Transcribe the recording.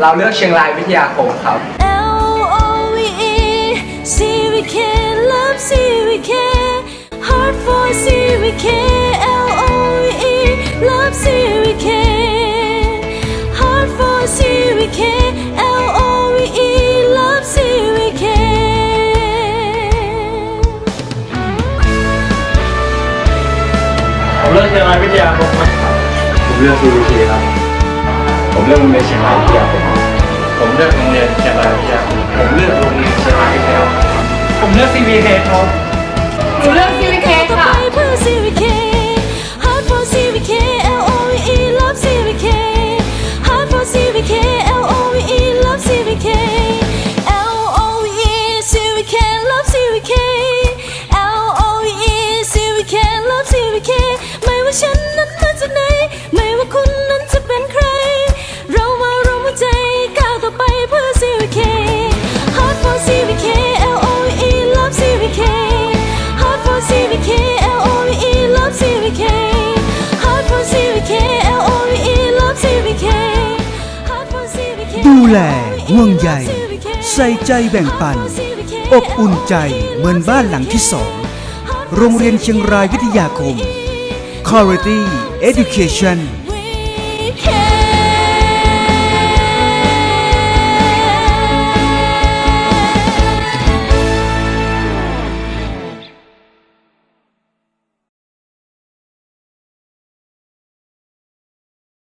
เราเลือกเชียงรายวิทยาคมครับ L O V E C V K love C V K heart for C V K L O V E love C V K heart for C V K L O V E love C V K ผมเลือกเชียงรายวิทยาคมครับผมเลือก CVT ครับผม เลือกโรงเรียนเชียงรายวิทยาคมผมเลือกโรงเรียนเชียงรายวิทยาผมเลือกโรงเรียนเชียงรายวิทยาผมเลือก CVK ครับ หนูเลือก CVK ค่ะ เพื่อ CVK ดูแลห่วงใยใส่ใจแบ่งปัน อบอุ่นใจเหมือนบ้านหลังที่สอง โรงเรียนเชียงรายวิทยาคม Quality Education